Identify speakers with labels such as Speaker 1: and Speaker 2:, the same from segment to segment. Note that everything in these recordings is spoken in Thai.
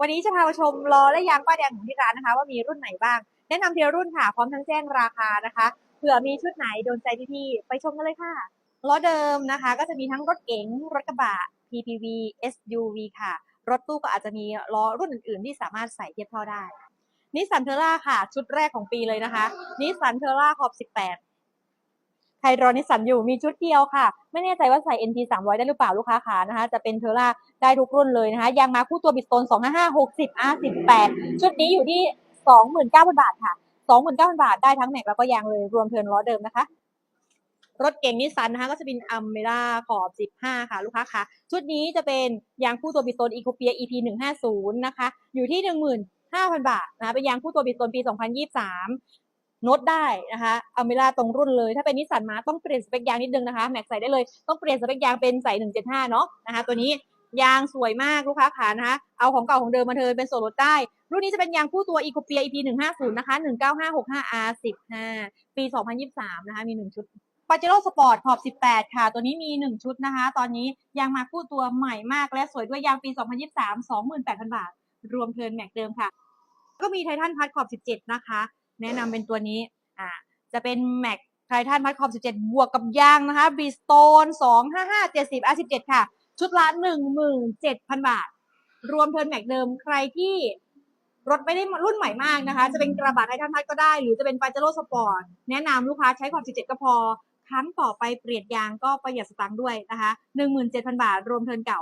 Speaker 1: วันนี้จะพามาชมล้อและยางป้ายแดงของที่ร้านนะคะ ว่ามีรุ่นไหนบ้าง แนะนำทีละรุ่นค่ะ พร้อมทั้งแจ้งราคานะคะ เผื่อมีชุดไหนโดนใจพี่ๆไปชมกันเลยค่ะล้อเดิมนะคะ ก็จะมีทั้งรถเก๋งรถกระบะ PPV SUV ค่ะ รถตู้ก็อาจจะมีล้อรุ่นอื่น ๆ ที่สามารถใส่เทียบเท่าได้นิสสันเทอร่าค่ะ ชุดแรกของปีเลยนะคะนิสสันเทอร่าขอบ 18 ครรอนิสันอยู่มีชุดเดียวค่ะ ไม่แน่ใจว่าใส่ NT 300 ได้หรือเปล่าลูกค้าขานะคะ จะเป็นเทอร่าได้ทุกรุ่นเลยนะคะ ยางมาคู่ตัวบิดโตน255 60 R18 ชุดนี้อยู่ที่ 29,000 บาทค่ะ 29,000 บาทได้ทั้งแม็กแล้วก็ยางเลยรวมเทิร์นล้อเดิมนะคะ รถเก่งนิสสันนะคะก็จะเป็นอัมเมร่าขอบ 15 ค่ะ ลูกค้าคะชุดนี้จะเป็นยางคู่ตัวบิดโตนอีโคเปีย EP 150นะคะ อยู่ที่ 15,000 บาทนะคะเป็นยางคู่ตัวบิดโตนปี 2023 โน้ตได้นะคะอัมเมร่าตรงรุ่นเลย ถ้าเป็นนิสสันมาต้องเปลี่ยนสเปคยางนิดนึงนะคะแม็กใส่ได้เลยต้องเปลี่ยนสเปคยางเป็นใส่175 เนาะนะคะตัวนี้ยางสวยมากลูกค้าขานะคะเอาของเก่าของเดิมมาเทินเป็นส่วนลดได้ รุ่นนี้จะเป็นยางคู่ตัวอีโคเปีย EP 150นะคะ 19565R15 ปี 2023 นะคะมี 1 ชุดปาเจโร่สปอร์ตขอบ 18 ค่ะ ตัวนี้มี 1 ชุดนะคะ ตอนนี้ยางมาคู่ตัวใหม่มากและสวยด้วยยางปี 2023 28,000 บาท รวมเทินแม็กเดิมค่ะ ก็มีไททันพัดขอบ 17 นะคะ แนะนำเป็นตัวนี้อ่าจะเป็นแม็กไททันพัดขอบ17 บวกกับยางนะคะบริสโตน255 70 R17 ค่ะ ชุดละ 17,000 บาท รวมเทิร์นแม็กเดิมใครที่รถไม่ได้รุ่นใหม่มากนะคะ จะเป็นกระบะไททันพัดก็ได้ หรือจะเป็นปาเจโร่สปอร์ต แนะนำลูกค้าใช้ขอบ17 ก็พอ ครั้งต่อไปเปลี่ยนยางก็ประหยัดสตางค์ด้วยนะคะ 17,000 บาท รวมเทิร์นเก่า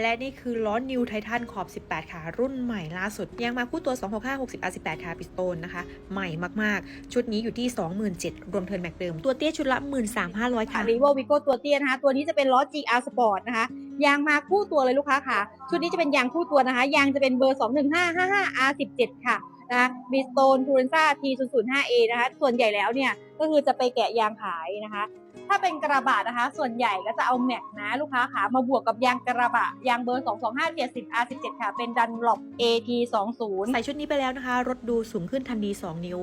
Speaker 2: และนี่คือล้อ New Titan ขอบ 18 ค่ะ รุ่นใหม่ล่าสุดยางมาคู่ตัว 265 60 R18 ค่ะปิสโตนนะคะ ใหม่มากๆ ชุดนี้อยู่ที่ 27,000รวมเทิร์นแม็กเดิม ตัวเตี้ยชุดละ 13,500 ค่ะ
Speaker 1: รีโววิโก้ตัวเตี้ยนะคะ ตัวนี้จะเป็นล้อ GR Sport นะคะยางมาคู่ตัวเลยลูกค้าค่ะ ชุดนี้จะเป็นยางคู่ตัวนะคะ ยางจะเป็นเบอร์ 21555 R17 ค่ะ นะคะบีสโตนทูเรนซ่า T005A นะคะ ส่วนใหญ่แล้วเนี่ยก็คือจะไปแกะยางขายนะคะ ถ้าเป็นกระบะนะคะ ส่วนใหญ่ก็จะเอาแม็กนะ ลูกค้าขามาบวกกับยางกระบะ ยางเบอร์ 22570 R17 ค่ะ เป็นดันหลบ AT20
Speaker 2: ใส่ชุดนี้ไปแล้วนะคะ รถดูสูงขึ้นทันที 2 นิ้ว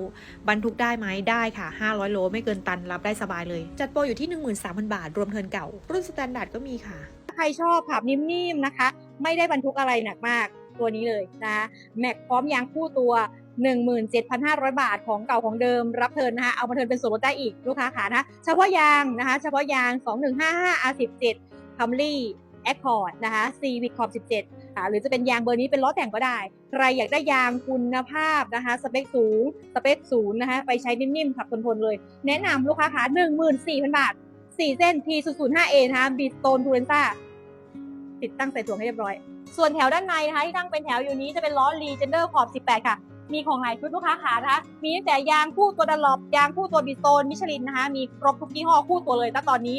Speaker 2: บรรทุกได้ไหมได้ค่ะ 500 โลไม่เกินตันรับได้สบายเลย จัดโปรอยู่ที่ 13,000 บาท รวมเทิร์นเก่า รุ่นสแตนดาร์ดก็มีค่ะ
Speaker 1: ถ้าใครชอบขับนิ่มๆนะคะ ไม่ได้บรรทุกอะไรหนักมาก ตัวนี้เลยนะแม็กพร้อมยางคู่ตัว 17,500 บาทของเก่าของเดิมรับเทินนะคะเอามาเทินเป็นส่วนลดได้อีกลูกค้าขานะเฉพาะยางนะคะ เฉพาะยาง 2155 R17 Camry Accord นะคะ Civic Corp 17ค่ะหรือจะเป็นยางเบอร์นี้เป็นล้อแต่งก็ได้ ใครอยากได้ยางคุณภาพนะคะ สเปคสูง สเปคศูนย์นะคะ ไปใช้นิ่มๆขับทนๆเลย แนะนำลูกค้าขา14,000 บาท 4 เส้น T005A นะคะ b ีสโตนทูเรนซ่า ติดตั้งใส่ถ่วงให้เรียบร้อย ส่วนแถวด้านในนะคะที่ตั้งเป็นแถวอยู่นี้จะเป็นล้อ Legender ขอบ 18 ค่ะ มีของหลายชุดลูกค้าขานะคะ มีตั้งแต่ยางคู่ตัวดันลบยางคู่ตัวบิสโตนมิชลินนะคะ มีครบทุกยี่ห้อคู่ตัวเลยตั้งตอนนี้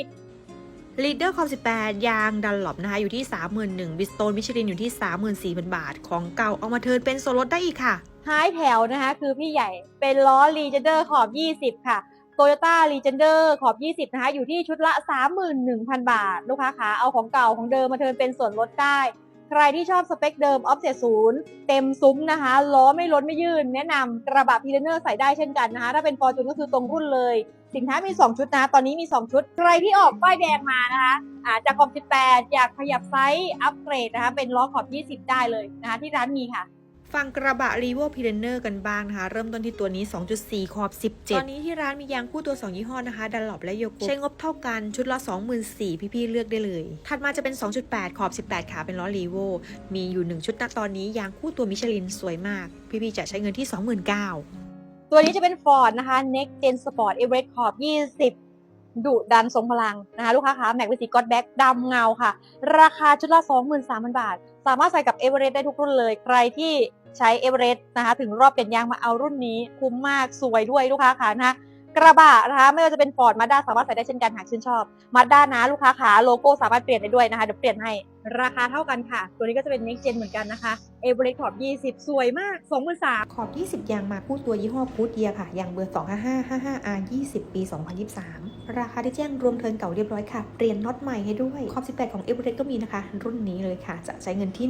Speaker 2: Leader ขอบ18 ยางดันหลบนะคะ อยู่ที่ 31,000บิสโตนมิชลินอยู่ที่ 34,000 บาท ของเก่าเอามาเทิร์นเป็นส่วนลดได้อีกค่ะ
Speaker 1: ท้ายแถวนะคะ คือพี่ใหญ่เป็นล้อ Legender ขอบ 20 ค่ะ Toyota Legender ขอบ 20 นะคะ อยู่ที่ชุดละ 31,000 บาท ลูกค้าขาเอาของเก่าของเดิมมาเทิร์นเป็นส่วนลดได้ ใครที่ชอบสเปคเดิม Offset 0เต็มซุ้มนะคะ ล้อไม่ล้นไม่ยื่นแนะนำกระบะพีเนอร์ใส่ได้เช่นกันนะคะ ถ้าเป็น Fortune ก็คือตรงรุ่นเลย สินค้ามี 2 ชุดนะ ตอนนี้มี 2 ชุด ใครที่ออกป้ายแดงมานะคะอาจากขอบ 18 อยากขยับไซส์อัปเกรดนะคะ เป็นล้อขอบ 20 ได้เลยนะคะ ที่ร้านมีค่ะ
Speaker 2: ฟังกระบะ r e v o p i l e n e r กันบ้างนะคะ เริ่มต้นที่ตัวนี้ 2.4 ขอบ 17 ตอนนี้ที่ร้านมียางคู่ตัว 2 ยี่ห้อนะคะดันหลบและโยโกใช้งบเท่ากันชุดละ 24,000 พี่ๆ เลือกได้เลย ถัดมาจะเป็น 2.8 ขอบ 18 ขาเป็นล้อ r e v o มีอยู่ 1 ชุดณตอนนี้ยางคู่ตัวมิชลินสวยมาก พี่ๆ จะใช้เงินที่ 29,000
Speaker 1: ตัวนี้จะเป็น Ford นะคะ Next Gen Sport Everest ขอบ 20ดุดันทรงพลังนะคะลูกค้าคะแม็กเป็นสีก็อดแบ็กดำเงาค่ะ ราคาชุดละ 23,000 บาท สามารถใส่กับ Everest ได้ทุกรุ่นเลย ใครที่ ใช้เอเวอเรสต์นะคะถึงรอบเปลี่ยนยางมาเอารุ่นนี้คุ้มมากสวยด้วยลูกค้าคะนะคะกระบะนะคะไม่ว่าจะเป็นฟอร์ดมาด้าสามารถใส่ได้เช่นกันหากชื่นชอบมาด้านะลูกค้าขาโลโก้สามารถเปลี่ยนได้ด้วยนะคะเดี๋ยวเปลี่ยนให้ราคาเท่ากันค่ะ ตัวนี้ก็จะเป็น Next Gen เหมือนกันนะคะ Everest ขอบ20 สวยมาก23,000
Speaker 2: ขอบ 20 ยางมาคู่ตัวยี่ห้อพูดเยียค่ะ ยางเบอร์ 25555 R 20 ปี 2023 ราคาที่แจ้งรวมเทิร์นเก่าเรียบร้อยค่ะเปลี่ยนน็อตใหม่ให้ด้วย ขอบ 18 ของ e v e r e s t ก็มีนะคะ รุ่นนี้เลยค่ะ จะใช้เงินที่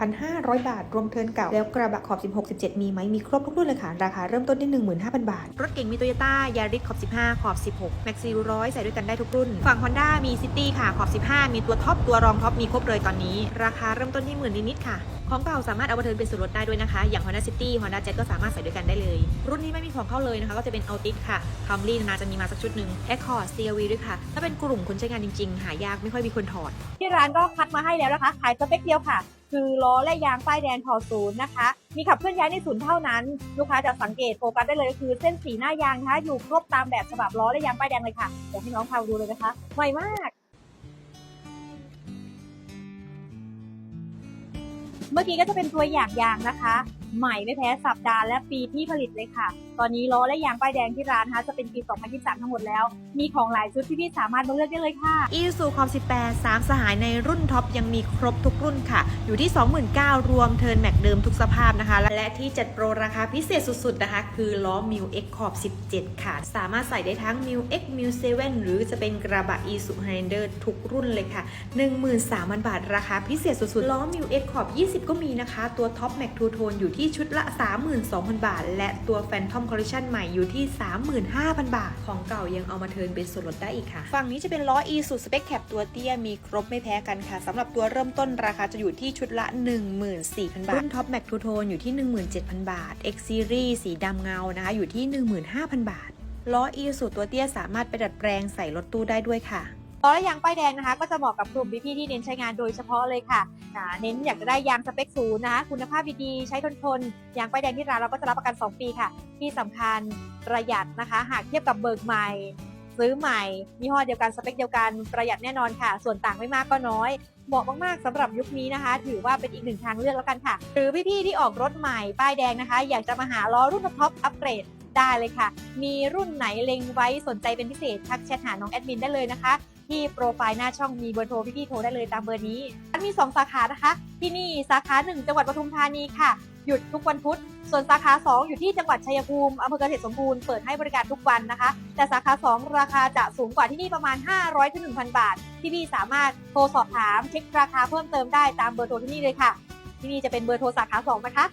Speaker 2: 16,500 บาท รวมเทิร์นเก่า แล้วกระบะขอบ 16 17 มีไหมมีครบทุกรุ่นเลยค่ะ ราคาเริ่มต้นที่ 15,000 บาท รถเก่งมีโตโยต้ายาริสขอบ 15 ขอบ 16 Maxi ร้อยใส่ด้วยกันได้ทุกรุ่น ฝั่ง Honda มี City ค่ะขอบ 15 มีตัวท็อปตัวรองท็อปมีครบเลยตอนนี้ ราคาเริ่มต้นที่หมื่นนิดๆค่ะ ของเก่าสามารถเอามาเทินเป็นส่วนลดได้ด้วยนะคะ อย่าง Honda City Honda Jazz ก็สามารถใส่ด้วยกันได้เลย รุ่นนี้ไม่มีของเข้าเลยนะคะ ก็จะเป็น Altis ค่ะ Camry นาจะมีมาสักชุดหนึ่ง Accord CRV ด้วยค่ะ ถ้าเป็นกลุ่มคนใช้งานจริงๆ หายากไม่ค่อยมีคนถอด
Speaker 1: ที่ร้านก็คัดมาให้แล้วนะคะ ขายสเปคเดียวค่ะ คือล้อและยางป้ายแดงถอศูนย์นะคะ มีขับเคลื่อนย้ายในศูนย์เท่านั้น ลูกค้าจะสังเกตโฟกัสได้เลยคือเส้นสีหน้ายางนะคะอยู่ครบตามแบบฉบับล้อและยางป้ายแดงเลยค่ะเดี๋ยวให้น้องพาดูเลยนะคะใหม่มาก เมื่อกี้ก็จะเป็นตัวอย่างยางนะคะ ใหม่ไม่แพ้สัปดาห์และปีที่ผลิตเลยค่ะ ตอนนี้ล้อและยางป้ายแดงที่ร้านนะคะจะเป็นปี 2023 ทั้งหมดแล้ว มีของหลายชุดที่พี่สามารถมาเลือกได้เลยค่ะ
Speaker 2: อีซูคอม18 3 สหายในรุ่นท็อปยังมีครบทุกรุ่นค่ะ อยู่ที่ 29,000รวมเทิร์นแม็กเดิมทุกสภาพนะคะ และที่จัดโปรราคาพิเศษสุดๆนะคะ คือล้อ m ิ X ขอบ17 ค่ะ สามารถใส่ได้ทั้ง m ิ X m ิ7หรือจะเป็นกระบะ e s u h i g h l a n d e r ทุกรุ่นเลยค่ะ 13,000 บาทราคาพิเศษสุดๆล้อ m ิ X ขอบ 20 ก็มีนะคะ ตัวท็อปแม็กทูโทนอยู่ที่ชุดละ 32,000 บาท และตัว Phantom Collection ใหม่อยู่ที่ 35,000 บาท ของเก่ายังเอามาเทิร์นเป็นส่วนลดได้อีกค่ะ ฝั่งนี้จะเป็นล้อ e s u Spec Cap ตัวเตี้ยมีครบไม่แพ้กันค่ะสำหรับตัวเริ่มต้นราคาจะอยู่ที่ชุดละ 14,000 บาท รุ่น Top Max Two Tone อยู่ที่ 17,000 บาท X Series สีดำเงานะคะอยู่ที่ 15,000 บาทล้อ e s u ตัวเตี้ยสามารถไปดัดแปลงใส่รถตู้ได้ด้วยค่ะ
Speaker 1: ล้อและยางป้ายแดงนะคะ ก็จะเหมาะกับกลุ่มพี่ๆที่เน้นใช้งานโดยเฉพาะเลยค่ะเน้นอยากจะได้ยางสเปคศูนย์นะคะคุณภาพดีๆใช้ทนทนยางป้ายแดงที่ร้านเราก็จะรับประกัน 2 ปีค่ะ ที่สำคัญประหยัดนะคะ หากเทียบกับเบิกใหม่ซื้อใหม่ยี่ห้อเดียวกันสเปคเดียวกันประหยัดแน่นอนค่ะ ส่วนต่างไม่มากก็น้อย เหมาะมากๆสำหรับยุคนี้นะคะ ถือว่าเป็นอีกหนึ่งทางเลือกแล้วกันค่ะ หรือพี่ๆที่ออกรถใหม่ ป้ายแดงนะคะ อยากจะมาหาล้อรุ่นท็อปอัปเกรดได้เลยค่ะ มีรุ่นไหนเล็งไว้สนใจเป็นพิเศษทักแชทหาน้องแอดมินได้เลยนะคะ ที่โปรไฟล์หน้าช่องมีเบอร์โทรพี่ๆโทรได้เลยตามเบอร์นี้มันมี 2 สาขานะคะ ที่นี่สาขา 1 จังหวัดปทุมธานีค่ะ หยุดทุกวันพุธ ส่วนสาขา 2 อยู่ที่จังหวัดชัยภูมิอำเภอเกษตรสมบูรณ์เปิดให้บริการทุกวันนะคะ แต่สาขา 2 ราคาจะสูงกว่าที่นี่ประมาณ 500ถึง1,000 บาทที่พี่สามารถโทรสอบถามเช็คราคาเพิ่มเติมได้ตามเบอร์โทรที่นี่เลยค่ะ ที่นี่จะเป็นเบอร์โทรสาขา 2 นะคะ